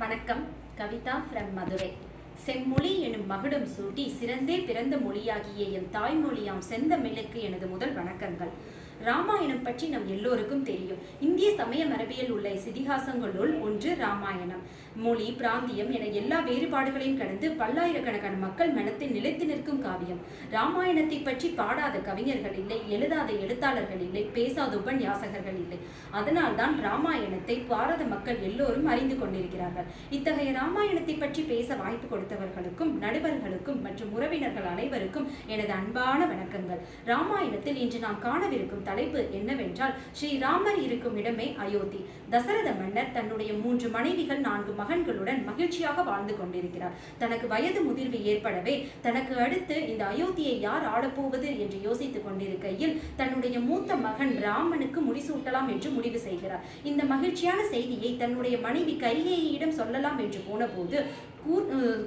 வணக்கம். கவிதா ஃப்ரம் மதுரை. செம்மொழி எனும் மகுடம் சூட்டி சிறந்தே பிறந்த மொழியாகிய என் தாய்மொழியாம் செந்தமிழுக்கு எனது முதல் வணக்கங்கள். ராமாயணம் பற்றி நம் எல்லோருக்கும் தெரியும். இந்திய சமய மரபியல் உள்ள இதிகாசங்களுள் ஒன்று ராமாயணம். மொழி பிராந்தியம் என எல்லா வேறுபாடுகளையும் கடந்து பல்லாயிரக்கணக்கான மக்கள் மனத்தில் நிலைத்து நிற்கும் காவியம். ராமாயணத்தை பற்றி பாடாத கவிஞர்கள் இல்லை எழுதாத எழுத்தாளர்கள் இல்லை பேசாத உபன்யாசகர்கள் இல்லை. அதனால்தான் ராமாயணத்தை பாரத மக்கள் எல்லோரும் அறிந்து கொண்டிருக்கிறார்கள். இத்தகைய ராமாயணத்தை பற்றி பேச வாய்ப்பு கொடுத்தவர்களுக்கும் நடுவர்களுக்கும் மற்றும் உறவினர்கள் அனைவருக்கும் எனது அன்பான வணக்கங்கள். ராமாயணத்தில் இன்று நாம் காணவிருக்கும் தலைப்பு என்னவென்றால் ஸ்ரீராமர் இருக்கும் இடமே அயோத்தி. தசரத மன்னர் தன்னுடைய மூன்று மனைவிகள் நான்கு மகன்களுடன் மகிழ்ச்சியாக வாழ்ந்து கொண்டிருக்கிறார். தனக்கு வயது முதிர்வு ஏற்படவே தனக்கு அடுத்து இந்த அயோத்தியை யார் ஆளப்போவது என்று யோசித்துக் கொண்டிருக்கையில் தன்னுடைய மூத்த மகன் ராமனுக்கு முடிசூட்டலாம் என்று முடிவு செய்கிறார். இந்த மகிழ்ச்சியான செய்தியை தன்னுடைய மனைவி கைகேயிடம் சொல்லலாம் என்று போனபோது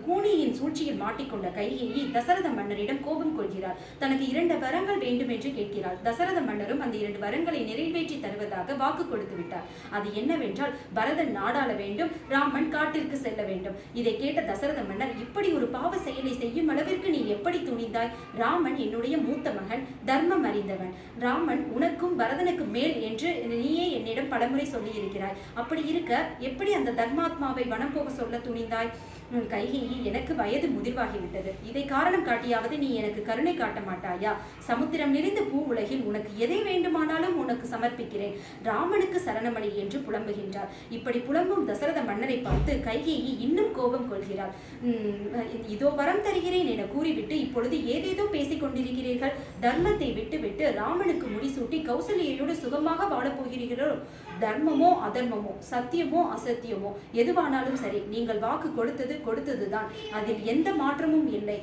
கூனியின் சூழ்ச்சியில் மாட்டிக்கொண்ட கைகேயி தசரத மன்னரிடம் கோபம் கொள்கிறார் தனக்கு இரண்டு வரங்கள் வேண்டும் என்று கேட்கிறார் தசரத மன்னரும் அந்த இரண்டு வரங்களை நிறைவேற்றி தருவதாக வாக்கு கொடுத்து விட்டார். அது என்னவென்றால் பரதன் நாடாள வேண்டும் ராமன் காட்டிற்கு செல்ல வேண்டும். இதை கேட்ட தசரத மன்னர் இப்படி ஒரு பாவ செயலை செய்யும் அளவிற்கு நீ எப்படி துணிந்தாய்? ராமன் என்னுடைய மூத்த மகன் தர்மம் அறிந்தவன். ராமன் உனக்கும் பரதனுக்கு மேல் என்று நீயே என்னிடம் பலமுறை சொல்லியிருக்கிறாய். அப்படி இருக்க எப்படி அந்த தர்மாத்மாவை வனம் போக சொல்ல துணிந்தாய்? உன் கைகேயி எனக்கு வயது முதிர்வாகிவிட்டது. இதை காரணம் காட்டியாவது நீ எனக்கு கருணை காட்ட மாட்டாயா? சமுத்திரம் நிறைந்த பூ உலகில் உனக்கு எதை வேண்டுமானாலும் உனக்கு சமர்ப்பிக்கிறேன். ராமனுக்கு சரணமணி என்று புலம்புகின்றார். இப்படி புலம்பும் தசரத மன்னரை பார்த்து கைகேயி இன்னும் கோபம் கொள்கிறார் இதோ வரம் தருகிறேன் என கூறிவிட்டு இப்பொழுது ஏதேதோ பேசிக் கொண்டிருக்கிறீர்கள். தர்மத்தை விட்டுவிட்டு ராமனுக்கு முடிசூட்டி கௌசல்யோடு சுகமாக வாழப்போகிறீர்களோ தர்மமோ அதர்மமோ சத்தியமோ அசத்தியமோ எதுவானாலும் சரி நீங்கள் வாக்கு கொடுத்தது கொடுத்தது தான் அதில் எந்த மாற்றமும் இல்லை.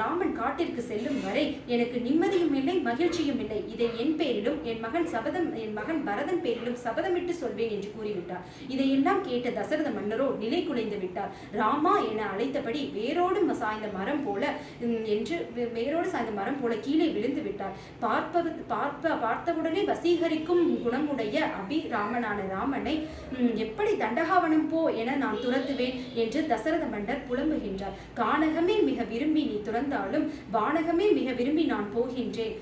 ராமன் காட்டிற்கு செல்லும் வரை எனக்கு நிம்மதியும் இல்லை மகிழ்ச்சியும் இல்லை. இதை என் பேரிலும் என் மகன் சபதம் என் மகன் பரதன் பேரிலும் சபதமிட்டு சொல்வேன் என்று கூறிவிட்டார். இதையெல்லாம் கேட்ட தசரத மன்னரோ நிலை குலைந்து விட்டார். ராமா என அழைத்தபடி வேரோடு சாய்ந்த மரம் போல என்று வேரோடு சாய்ந்த மரம் போல கீழே விழுந்து விட்டார். பார்ப்பது பார்ப்ப பார்த்தவுடனே வசீகரிக்கும் குணமுடைய அபி ராமனான ராமனை உம், எப்படி தண்டகாவனம் போ என நான் துரத்துவேன் என்று தசரத மன்னர் புலம்புகின்றார். கானகமே மிக விரும்பி நீ துறந்தாலும் வானகமே மிக விரும்பி நான் போகின்றேன்.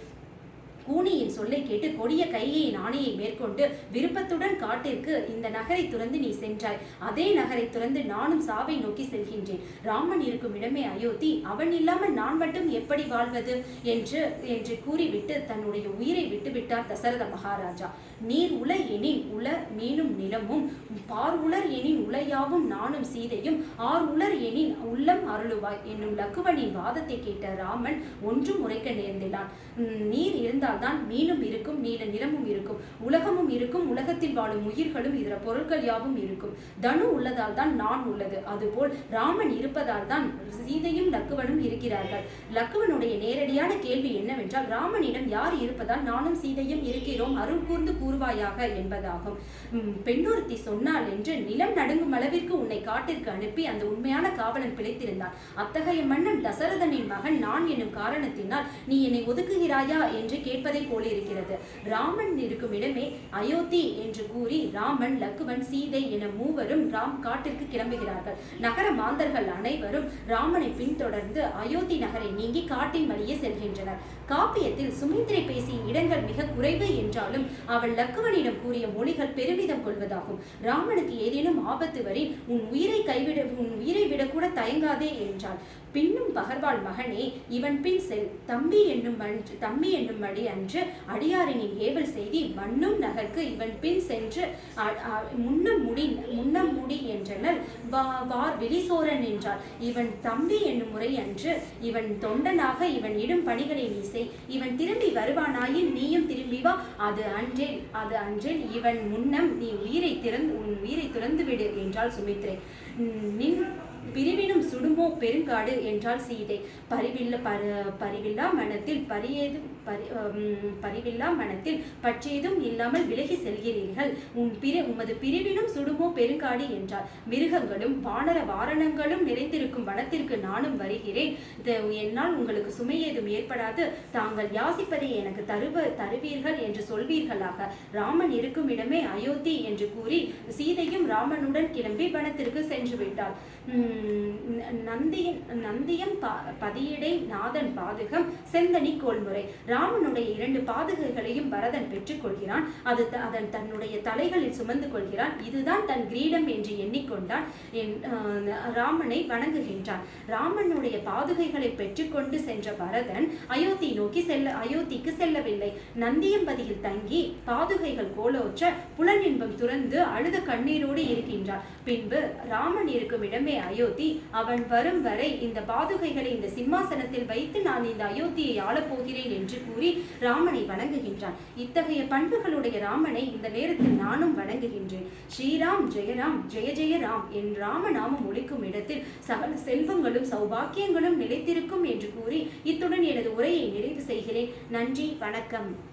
கூனியின் சொல்லை கேட்டு கொடிய கையை ஆணையை மேற்கொண்டு விருப்பத்துடன் காட்டிற்கு இந்த நகரை துறந்து நீ சென்றாய். அதே நகரை துறந்து நானும் சாவை நோக்கி செல்கின்றேன். ராமன் இருக்கும் இடமே அயோத்தி அவன் இல்லாமல் நான் மட்டும் எப்படி வாழ்வது? என்று என்று கூறிவிட்டு தன்னுடைய உயிரை விட்டுவிட்டார் தசரத மகாராஜா. நீர் உல எனின் உல மீனும் நிலமும் பார் உலர் எனின் உலையாவும் நானும் சீதையும் ஆர் உலர் எனின் உள்ளம் அருளுவாய். என்னும் லக்குவனின் வாதத்தை கேட்ட ராமன் ஒன்றும் உரைக்க நேர்ந்திலான். இருந்தால் நீர் இருந்தால்தான் மீனும் இருக்கும் நீல நிறமும் இருக்கும் உலகமும் இருக்கும் உலகத்தில் வாழும் உயிர்களும் இதர பொருட்கள் யாவும் இருக்கும். தனு உள்ளதால் தான் நான் உள்ளது. அதுபோல் ராமன் இருப்பதால் தான் சீதையும் லக்குவனும் இருக்கிறார்கள். லக்குவனுடைய நேரடியான கேள்வி என்னவென்றால் ராமனிடம் யார் இருப்பதால் நானும் சீதையும் இருக்கிறோம் அருள் கூர்ந்து கூறுவாயாக என்பதாகும். பெண்ணொருத்தி சொன்னால் என்று நிலம் நடுங்கும் அளவிற்கு உன்னை காட்டிற்கு அனுப்பி அந்த உண்மையான காவலன் பிழைத்திருந்தான். அத்தகைய மன்னன் தசரதனின் மகன் நான் என்னும் காரணத்தினால் நீ என்னை ஒதுக்குகிறாயா என்று கேட்டு நினைப்பதை போல இருக்கிறது. ராமன் இருக்கும் இடமே அயோத்தி என்று கூறி ராமன் லக்குவன் சீதை என மூவரும் ராம் காட்டிற்கு கிளம்புகிறார்கள். நகர மாந்தர்கள் அனைவரும் ராமனை பின்தொடர்ந்து அயோத்தி நகரை நீங்கி காட்டின் வழியே செல்கின்றனர். காப்பியத்தில் சுமித்திரை பேசிய இடங்கள் மிக குறைவு என்றாலும் அவள் லக்குவனிடம் கூறிய மொழிகள் பெருமிதம் கொள்வதாகும். ராமனுக்கு ஏதேனும் ஆபத்து வரி உன் உயிரை கைவிட உன் உயிரை விடக்கூட தயங்காதே என்றாள். பின்னும் பகர்வாள் மகனே இவன் பின் செல். தம்பி என்னும் அன்று தம்பி என்னும் அடி அன்று அடியாரினின் ஏவல் செய்தி மண்ணும் நகர்க்கு இவன் பின் சென்று முன்னம் முடி முன்னம் முடி என்றனல் வா- வார் வெளிசோரன் என்றார் இவன் தம்பி என்னும் முறை அன்று இவன் தொண்டனாக இவன் இடும் பணிகளை நீ செய் இவன் திரும்பி வருவானாயின் நீயும் திரும்பி வா. அது அன்றே அது அன்றே இவன் முன்னம் நீ உயிரை திறந்து உன் உயிரை துறந்து விடு என்றாள் சுமித்ரை. நின் பிரிவினும் சுடுமோ பெருங்காடு என்றாள் சீதை. பரிவில்ல பரிவில்லா மனத்தில் பரியேதும் பரி பரிவில்லா மனத்தில் பற்றேதும் இல்லாமல் விலகி செல்கிறீர்கள். உன் பிரி உமது பிரிவிலும் சுடுமோ பெருங்காடு என்றார். மிருகங்களும் வானர வாரணங்களும் நிறைந்திருக்கும் வனத்திற்கு நானும் வருகிறேன். என்னால் உங்களுக்கு சுமை ஏதும் ஏற்படாது. தாங்கள் யாசிப்பதை எனக்கு தருவ தருவீர்கள் என்று சொல்வீர்களாக. ராமன் இருக்கும் இடமே அயோத்தி என்று கூறி சீதையும் ராமனுடன் கிளம்பி வனத்திற்கு சென்று விட்டாள் உம் நந்தியின் நந்தியம் பதியடை பதியிடை நாதன் பாதுகம் செந்தனி கோல்முறை ராமனுடைய இரண்டு பாதுகைகளையும் பரதன் பெற்றுக்கொள்கிறான் அது த- அதன் தன்னுடைய தலைகளில் சுமந்து கொள்கிறான். இதுதான் தன் கிரீடம் என்று எண்ணிக்கொண்டான். என்- ராமனை வணங்குகின்றான். ராமனுடைய பாதுகைகளை பெற்றுக்கொண்டு சென்ற பரதன் அயோத்தி நோக்கி செல்ல அயோத்திக்கு செல்லவில்லை. நந்தியம்பதியில் தங்கி பாதுகைகள் கோலோற்ற புலனின்பம் துறந்து அழுத கண்ணீரோடு இருக்கின்றான். பின்பு ராமன் இருக்கும் இடமே அயோத்தி. அவன் வரும் வரை இந்த பாதுகைகளை இந்த சிம்மாசனத்தில் வைத்து நான் இந்த அயோத்தியை ஆளப் போகிறேன் என்று கூறி ராமனை வணங்குகின்றான். இத்தகைய பண்புகளுடைய ராமனை இந்த நேரத்தில் நானும் வணங்குகின்றேன். ஸ்ரீராம் ஜெயராம் ஜெய ஜெய ராம் என் ராமநாமம் ஒழிக்கும் இடத்தில் சகல செல்வங்களும் சௌபாக்கியங்களும் நிலைத்திருக்கும் என்று கூறி இத்துடன் எனது உரையை நிறைவு செய்கிறேன். நன்றி வணக்கம்.